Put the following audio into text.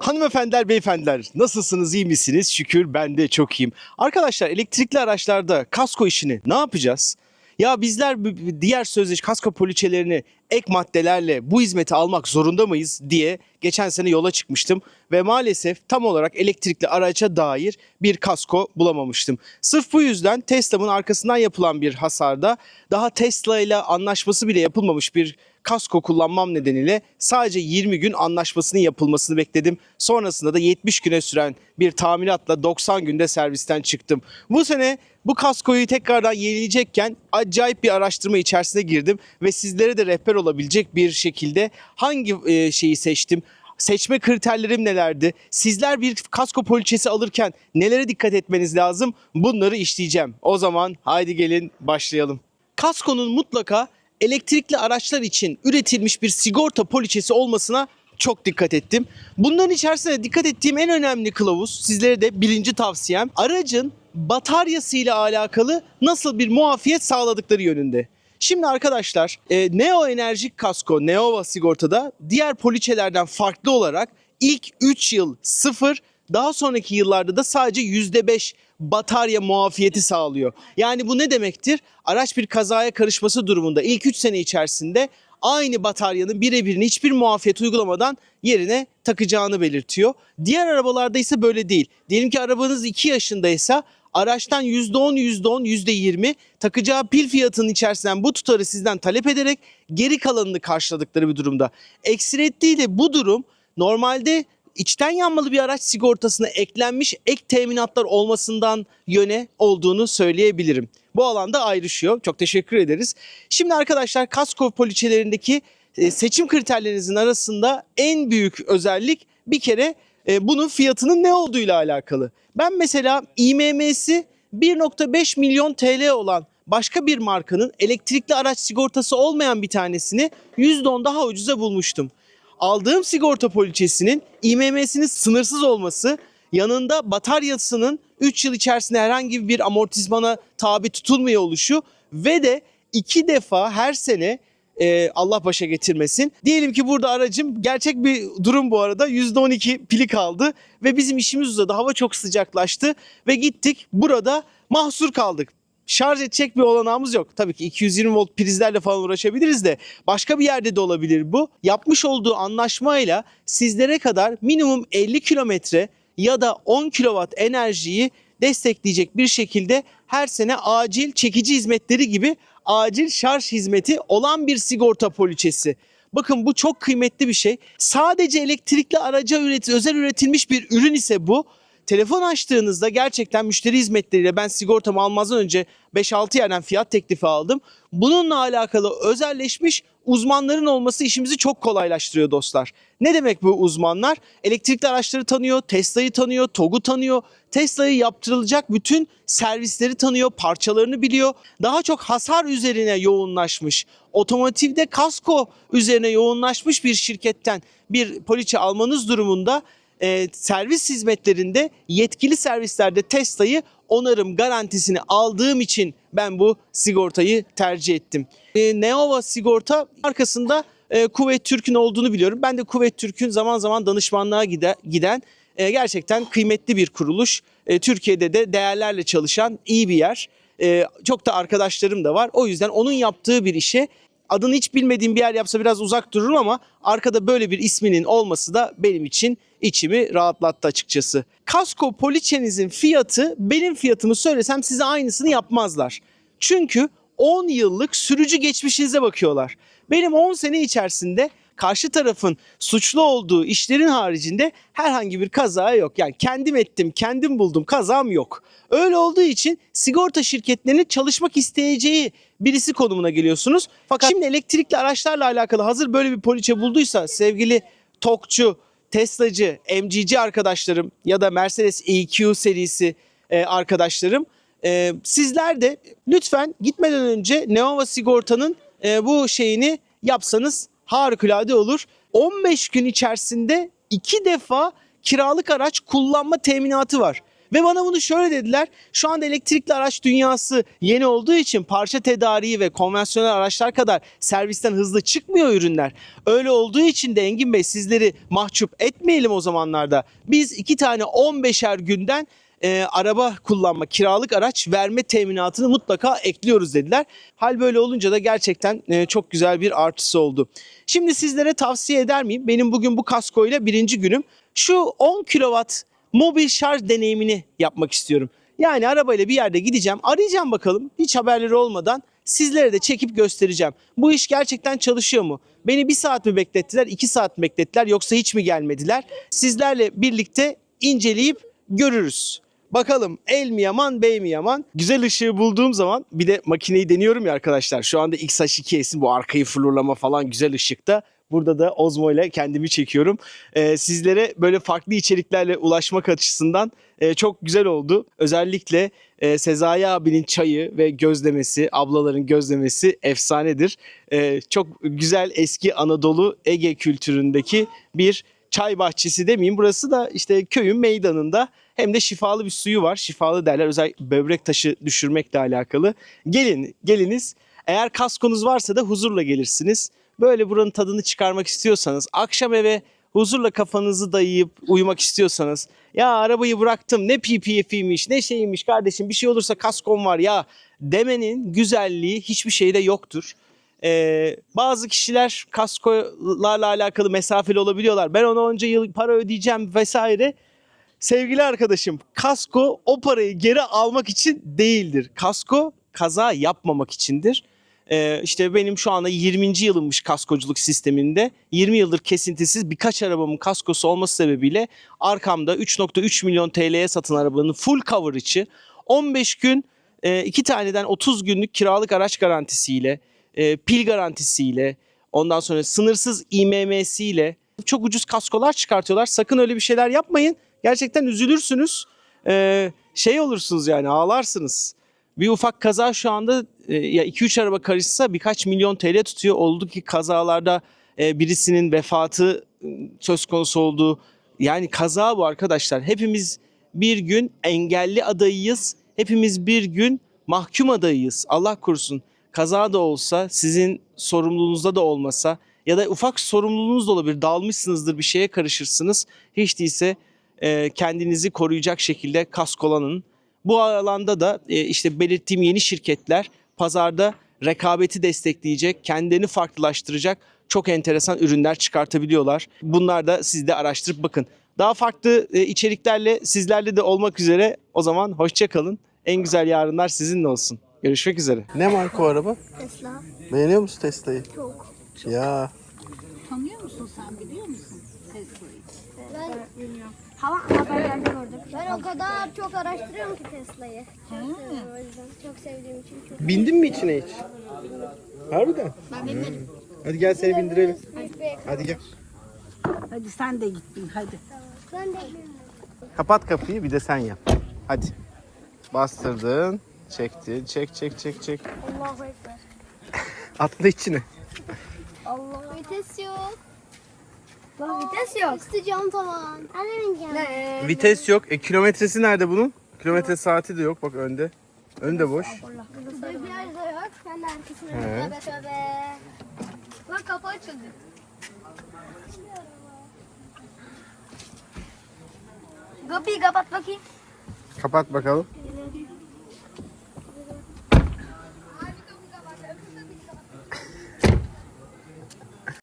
Hanımefendiler, beyefendiler nasılsınız, iyi misiniz? Şükür ben de çok iyiyim. Arkadaşlar elektrikli araçlarda kasko işini ne yapacağız? Ya bizler diğer sözleşme kasko poliçelerini ek maddelerle bu hizmeti almak zorunda mıyız diye geçen sene yola çıkmıştım ve maalesef tam olarak elektrikli araca dair bir kasko bulamamıştım. Sırf bu yüzden Tesla'nın arkasından yapılan bir hasarda daha Tesla ile anlaşması bile yapılmamış bir kasko kullanmam nedeniyle sadece 20 gün anlaşmasının yapılmasını bekledim. Sonrasında da 70 güne süren bir tamiratla 90 günde servisten çıktım. Bu sene bu kaskoyu tekrardan yenileyecekken acayip bir araştırma içerisine girdim ve sizlere de rehber olabilecek bir şekilde hangi e, şeyi seçtim? Seçme kriterlerim nelerdi? Sizler bir kasko poliçesi alırken nelere dikkat etmeniz lazım? Bunları işleyeceğim. O zaman haydi gelin başlayalım. Kaskonun mutlaka elektrikli araçlar için üretilmiş bir sigorta poliçesi olmasına çok dikkat ettim. Bunların içerisinde dikkat ettiğim en önemli kılavuz sizlere de birinci tavsiyem aracın bataryasıyla alakalı nasıl bir muafiyet sağladıkları yönünde. Şimdi arkadaşlar e, Neo Enerjik Kasko Neova sigortada diğer poliçelerden farklı olarak ilk 3 yıl sıfır daha sonraki yıllarda da sadece %5 batarya muafiyeti sağlıyor. Yani bu ne demektir? Araç bir kazaya karışması durumunda ilk 3 sene içerisinde aynı bataryanın birebirini hiçbir muafiyet uygulamadan yerine takacağını belirtiyor. Diğer arabalarda ise böyle değil. Diyelim ki arabanız 2 yaşındaysa araçtan %10, %10, %20 takacağı pil fiyatının içerisinden bu tutarı sizden talep ederek geri kalanını karşıladıkları bir durumda. Eksirettiğiyle bu durum normalde içten yanmalı bir araç sigortasına eklenmiş ek teminatlar olmasından yöne olduğunu söyleyebilirim. Bu alanda ayrışıyor. Çok teşekkür ederiz. Şimdi arkadaşlar kasko poliçelerindeki e, seçim kriterlerinizin arasında en büyük özellik bir kere e, bunun fiyatının ne olduğuyla alakalı. Ben mesela İMM'si 1.5 milyon TL olan başka bir markanın elektrikli araç sigortası olmayan bir tanesini %10 daha ucuza bulmuştum. Aldığım sigorta poliçesinin İMM'sinin sınırsız olması, yanında bataryasının 3 yıl içerisinde herhangi bir amortizmana tabi tutulmuyor oluşu ve de iki defa her sene e, Allah başa getirmesin. Diyelim ki burada aracım gerçek bir durum bu arada %12 pili kaldı ve bizim işimiz uzadı. Hava çok sıcaklaştı ve gittik burada mahsur kaldık. Şarj edecek bir olanağımız yok. Tabii ki 220 volt prizlerle falan uğraşabiliriz de başka bir yerde de olabilir bu. Yapmış olduğu anlaşmayla sizlere kadar minimum 50 kilometre ya da 10 kilowatt enerjiyi destekleyecek bir şekilde her sene acil çekici hizmetleri gibi acil şarj hizmeti olan bir sigorta poliçesi. Bakın bu çok kıymetli bir şey. Sadece elektrikli araca üret özel üretilmiş bir ürün ise bu. Telefon açtığınızda gerçekten müşteri hizmetleriyle ben sigortamı almazdan önce 5-6 yerden fiyat teklifi aldım. Bununla alakalı özelleşmiş uzmanların olması işimizi çok kolaylaştırıyor dostlar. Ne demek bu uzmanlar? Elektrikli araçları tanıyor, Tesla'yı tanıyor, TOG'u tanıyor. Tesla'yı yaptırılacak bütün servisleri tanıyor, parçalarını biliyor. Daha çok hasar üzerine yoğunlaşmış, otomotivde kasko üzerine yoğunlaşmış bir şirketten bir poliçe almanız durumunda e, servis hizmetlerinde yetkili servislerde Tesla'yı onarım garantisini aldığım için ben bu sigortayı tercih ettim. E, Neova sigorta arkasında e, Kuvvet Türk'ün olduğunu biliyorum. Ben de Kuvvet Türk'ün zaman zaman danışmanlığa gide, giden e, gerçekten kıymetli bir kuruluş. E, Türkiye'de de değerlerle çalışan iyi bir yer. E, çok da arkadaşlarım da var. O yüzden onun yaptığı bir işe adını hiç bilmediğim bir yer yapsa biraz uzak dururum ama arkada böyle bir isminin olması da benim için içimi rahatlattı açıkçası. Kasko poliçenizin fiyatı benim fiyatımı söylesem size aynısını yapmazlar. Çünkü 10 yıllık sürücü geçmişinize bakıyorlar. Benim 10 sene içerisinde karşı tarafın suçlu olduğu işlerin haricinde herhangi bir kaza yok. Yani kendim ettim, kendim buldum, kazam yok. Öyle olduğu için sigorta şirketlerinin çalışmak isteyeceği birisi konumuna geliyorsunuz. Fakat şimdi elektrikli araçlarla alakalı hazır böyle bir poliçe bulduysa sevgili TOKçu, Tesla'cı, MG'ci arkadaşlarım ya da Mercedes EQ serisi e, arkadaşlarım e, sizler de lütfen gitmeden önce Neova sigortanın e, bu şeyini yapsanız harikulade olur. 15 gün içerisinde iki defa kiralık araç kullanma teminatı var. Ve bana bunu şöyle dediler. Şu anda elektrikli araç dünyası yeni olduğu için parça tedariği ve konvansiyonel araçlar kadar servisten hızlı çıkmıyor ürünler. Öyle olduğu için de Engin Bey sizleri mahcup etmeyelim o zamanlarda. Biz iki tane 15'er günden e, araba kullanma, kiralık araç verme teminatını mutlaka ekliyoruz dediler. Hal böyle olunca da gerçekten e, çok güzel bir artısı oldu. Şimdi sizlere tavsiye eder miyim? Benim bugün bu kaskoyla birinci günüm. Şu 10 kilowatt mobil şarj deneyimini yapmak istiyorum. Yani arabayla bir yerde gideceğim, arayacağım bakalım hiç haberleri olmadan sizlere de çekip göstereceğim. Bu iş gerçekten çalışıyor mu? Beni bir saat mi beklettiler, iki saat mi beklettiler yoksa hiç mi gelmediler? Sizlerle birlikte inceleyip görürüz. Bakalım el mi yaman bey mi yaman? Güzel ışığı bulduğum zaman bir de makineyi deniyorum ya arkadaşlar. Şu anda XH2S'in bu arkayı flurlama falan güzel ışıkta. Burada da Osmo ile kendimi çekiyorum. Ee, sizlere böyle farklı içeriklerle ulaşmak açısından e, çok güzel oldu. Özellikle e, Sezai abinin çayı ve gözlemesi, ablaların gözlemesi efsanedir. E, çok güzel eski Anadolu Ege kültüründeki bir çay bahçesi demeyeyim. Burası da işte köyün meydanında hem de şifalı bir suyu var. Şifalı derler özellikle böbrek taşı düşürmekle alakalı. Gelin, geliniz. Eğer kaskonuz varsa da huzurla gelirsiniz. Böyle buranın tadını çıkarmak istiyorsanız, akşam eve huzurla kafanızı dayayıp uyumak istiyorsanız, ya arabayı bıraktım ne PPF'iymiş ne şeymiş kardeşim bir şey olursa kaskom var ya demenin güzelliği hiçbir şeyde yoktur. Ee, bazı kişiler kaskolarla alakalı mesafeli olabiliyorlar. Ben ona onca yıl para ödeyeceğim vesaire. Sevgili arkadaşım, kasko o parayı geri almak için değildir. Kasko kaza yapmamak içindir. Ee, işte benim şu anda 20. yılımmış kaskoculuk sisteminde. 20 yıldır kesintisiz birkaç arabamın kaskosu olması sebebiyle arkamda 3.3 milyon TL'ye satın arabanın full cover içi 15 gün e, iki taneden 30 günlük kiralık araç garantisiyle, e, pil garantisiyle, ondan sonra sınırsız İMM'siyle çok ucuz kaskolar çıkartıyorlar. Sakın öyle bir şeyler yapmayın. Gerçekten üzülürsünüz. Ee, şey olursunuz yani ağlarsınız. Bir ufak kaza şu anda e, ya 2-3 araba karışsa birkaç milyon TL tutuyor. Oldu ki kazalarda e, birisinin vefatı e, söz konusu olduğu. Yani kaza bu arkadaşlar. Hepimiz bir gün engelli adayıyız. Hepimiz bir gün mahkum adayıyız. Allah korusun. Kaza da olsa, sizin sorumluluğunuzda da olmasa ya da ufak sorumluluğunuz da olabilir. Dalmışsınızdır bir şeye karışırsınız. Hiç değilse e, kendinizi koruyacak şekilde kaskolanın. Bu alanda da e, işte belirttiğim yeni şirketler pazarda rekabeti destekleyecek, kendini farklılaştıracak çok enteresan ürünler çıkartabiliyorlar. Bunlar da siz de araştırıp bakın. Daha farklı e, içeriklerle sizlerle de olmak üzere o zaman hoşça kalın. En güzel yarınlar sizinle olsun. Görüşmek üzere. Ne marka o araba? Tesla Beğeniyor musun Tesla'yı? çok. Ya Tanıyor musun sen biliyor musun Tesla'yı? Ben bilmiyorum. Hava haberlerde gördüm. Ben o kadar çok araştırıyorum ki Tesla'yı. Çok seviyorum o yüzden. Çok sevdiğim için çok. bindin mi içine hiç? Harbiden. Ben bilmedim. Hadi gel seni bindirelim. Hadi gel. Hadi sen de gittin hadi. Ben de Kapat kapıyı bir de sen yap. Hadi. Bastırdın. Çektin. Çek çek çek çek. Allahu Ekber. Atla içine. Allah. Vites yok. Bak vites yok. Üstü cam falan. Hadi bineceğim. Ne? Vites yok. E kilometresi nerede bunun? Kilometre saati de yok. Bak önde. Önde boş. Burada bir yer de yok. Ben de arkasına. He. Tövbe tövbe. Bak kapı açıldı. Kapıyı kapat bakayım. Kapat bakalım.